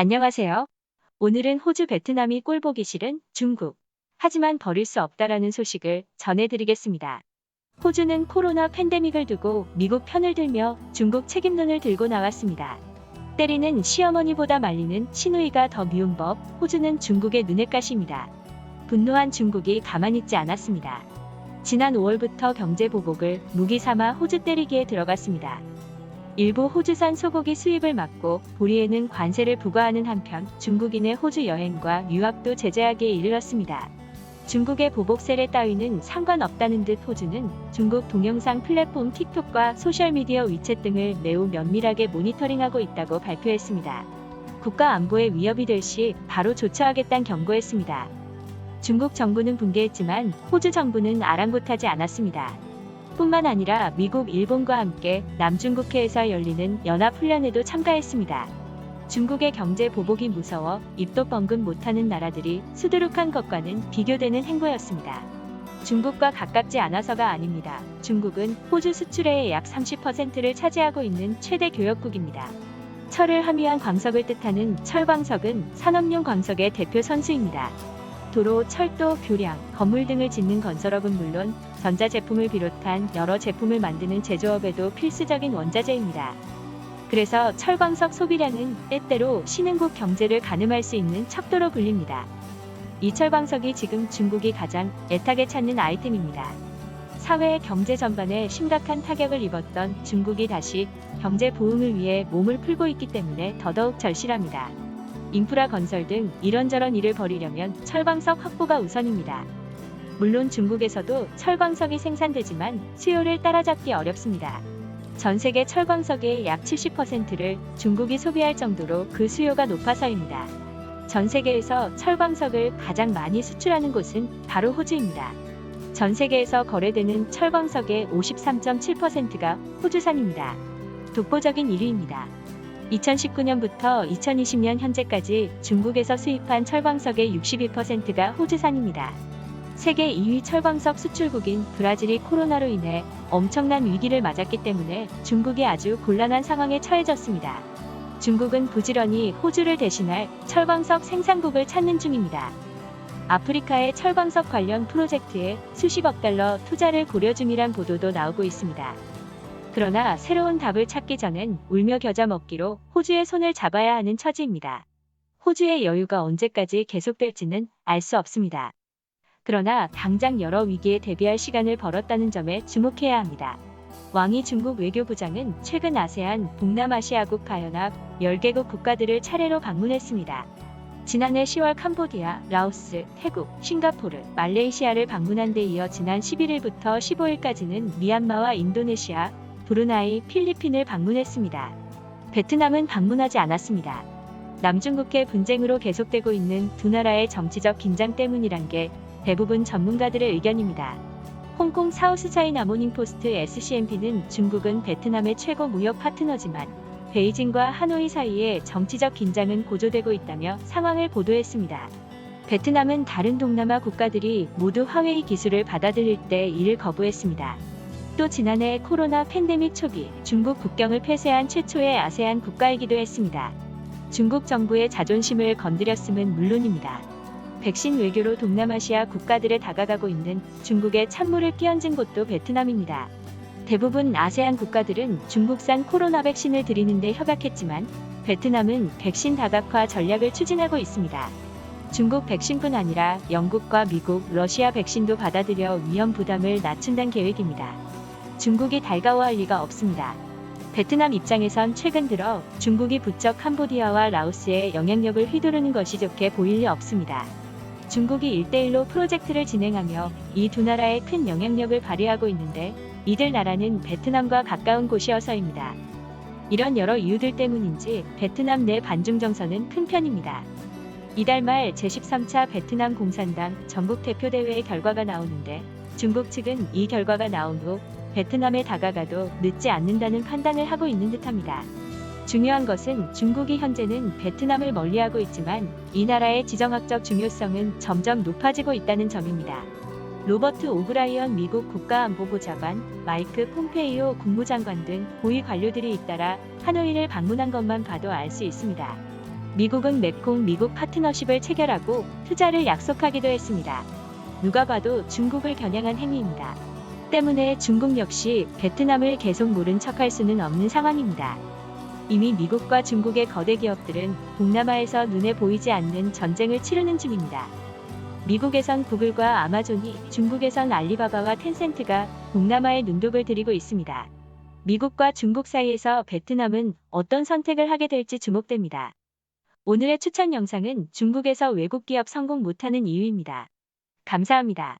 안녕하세요. 오늘은 호주 베트남이 꼴보기 싫은 중국. 하지만 버릴 수 없다라는 소식을 전해드리겠습니다. 호주는 코로나 팬데믹을 두고 미국 편을 들며 중국 책임론을 들고 나왔습니다. 때리는 시어머니보다 말리는 시누이가 더 미운 법, 호주는 중국의 눈엣가시입니다. 분노한 중국이 가만히 있지 않았습니다. 지난 5월부터 경제 보복을 무기 삼아 호주 때리기에 들어갔습니다. 일부 호주산 소고기 수입을 막고 보리에는 관세를 부과하는 한편 중국인의 호주 여행과 유학도 제재하기에 이르렀습니다. 중국의 보복 세례 따위는 상관없다는 듯 호주는 중국 동영상 플랫폼 틱톡과 소셜미디어 위챗 등을 매우 면밀하게 모니터링하고 있다고 발표했습니다. 국가 안보에 위협이 될 시 바로 조처하겠다는 경고했습니다. 중국 정부는 붕괴했지만 호주 정부는 아랑곳하지 않았습니다. 뿐만 아니라 미국, 일본과 함께 남중국해에서 열리는 연합훈련에도 참가했습니다. 중국의 경제 보복이 무서워 입도 뻥긋 못하는 나라들이 수두룩한 것과는 비교되는 행보였습니다. 중국과 가깝지 않아서가 아닙니다. 중국은 호주 수출의 약 30%를 차지하고 있는 최대 교역국입니다. 철을 함유한 광석을 뜻하는 철광석은 산업용 광석의 대표 선수입니다. 도로, 철도, 교량, 건물 등을 짓는 건설업은 물론 전자제품을 비롯한 여러 제품을 만드는 제조업에도 필수적인 원자재입니다. 그래서 철광석 소비량은 때때로 신흥국 경제를 가늠할 수 있는 척도로 불립니다. 이 철광석이 지금 중국이 가장 애타게 찾는 아이템입니다. 사회 경제 전반에 심각한 타격을 입었던 중국이 다시 경제 부흥을 위해 몸을 풀고 있기 때문에 더더욱 절실합니다. 인프라 건설 등 이런저런 일을 벌이려면 철광석 확보가 우선입니다. 물론 중국에서도 철광석이 생산되지만 수요를 따라잡기 어렵습니다. 전 세계 철광석의 약 70%를 중국이 소비할 정도로 그 수요가 높아서입니다. 전 세계에서 철광석을 가장 많이 수출하는 곳은 바로 호주입니다. 전 세계에서 거래되는 철광석의 53.7%가 호주산입니다. 독보적인 1위입니다. 2019년부터 2020년 현재까지 중국에서 수입한 철광석의 62%가 호주산입니다. 세계 2위 철광석 수출국인 브라질이 코로나로 인해 엄청난 위기를 맞았기 때문에 중국이 아주 곤란한 상황에 처해졌습니다. 중국은 부지런히 호주를 대신할 철광석 생산국을 찾는 중입니다. 아프리카의 철광석 관련 프로젝트에 수십억 달러 투자를 고려 중이란 보도도 나오고 있습니다. 그러나 새로운 답을 찾기 전엔 울며 겨자 먹기로 호주의 손을 잡아야 하는 처지입니다. 호주의 여유가 언제까지 계속될지는 알 수 없습니다. 그러나 당장 여러 위기에 대비할 시간을 벌었다는 점에 주목해야 합니다. 왕이 중국 외교부장은 최근 아세안 동남아시아국 가연합 10개국 국가들을 차례로 방문했습니다. 지난해 10월 캄보디아, 라오스, 태국, 싱가포르, 말레이시아를 방문한 데 이어 지난 11일부터 15일까지는 미얀마와 인도네시아, 브루나이, 필리핀을 방문했습니다. 베트남은 방문하지 않았습니다. 남중국해 분쟁으로 계속되고 있는 두 나라의 정치적 긴장 때문이란 게 대부분 전문가들의 의견입니다. 홍콩 사우스차이나 모닝포스트 SCMP는 중국은 베트남의 최고 무역 파트너지만 베이징과 하노이 사이에 정치적 긴장은 고조되고 있다며 상황을 보도했습니다. 베트남은 다른 동남아 국가들이 모두 화웨이 기술을 받아들일 때 이를 거부했습니다. 또 지난해 코로나 팬데믹 초기 중국 국경을 폐쇄한 최초의 아세안 국가이기도 했습니다. 중국 정부의 자존심을 건드렸음은 물론입니다. 백신 외교로 동남아시아 국가들에 다가가고 있는 중국의 찬물을 끼얹은 곳도 베트남입니다. 대부분 아세안 국가들은 중국산 코로나 백신을 들이는데 협약했지만 베트남은 백신 다각화 전략을 추진하고 있습니다. 중국 백신뿐 아니라 영국과 미국, 러시아 백신도 받아들여 위험 부담을 낮춘다는 계획입니다. 중국이 달가워할 리가 없습니다. 베트남 입장에선 최근 들어 중국이 부쩍 캄보디아와 라오스의 영향력을 휘두르는 것이 좋게 보일 리 없습니다. 중국이 1대1로 프로젝트를 진행하며 이 두 나라에 큰 영향력을 발휘하고 있는데 이들 나라는 베트남과 가까운 곳이어서입니다. 이런 여러 이유들 때문인지 베트남 내 반중 정서는 큰 편입니다. 이달 말 제13차 베트남 공산당 전국 대표대회의 결과가 나오는데 중국 측은 이 결과가 나온 후 베트남에 다가가도 늦지 않는다는 판단을 하고 있는 듯합니다. 중요한 것은 중국이 현재는 베트남을 멀리하고 있지만 이 나라의 지정학적 중요성은 점점 높아지고 있다는 점입니다. 로버트 오브라이언 미국 국가안보보좌관, 마이크 폼페이오 국무장관 등 고위 관료들이 잇따라 하노이를 방문한 것만 봐도 알 수 있습니다. 미국은 메콩 미국 파트너십을 체결하고 투자를 약속하기도 했습니다. 누가 봐도 중국을 겨냥한 행위입니다. 때문에 중국 역시 베트남을 계속 모른 척할 수는 없는 상황입니다. 이미 미국과 중국의 거대 기업들은 동남아에서 눈에 보이지 않는 전쟁을 치르는 중입니다. 미국에선 구글과 아마존이, 중국에선 알리바바와 텐센트가 동남아에 눈독을 들이고 있습니다. 미국과 중국 사이에서 베트남은 어떤 선택을 하게 될지 주목됩니다. 오늘의 추천 영상은 중국에서 외국 기업 성공 못하는 이유입니다. 감사합니다.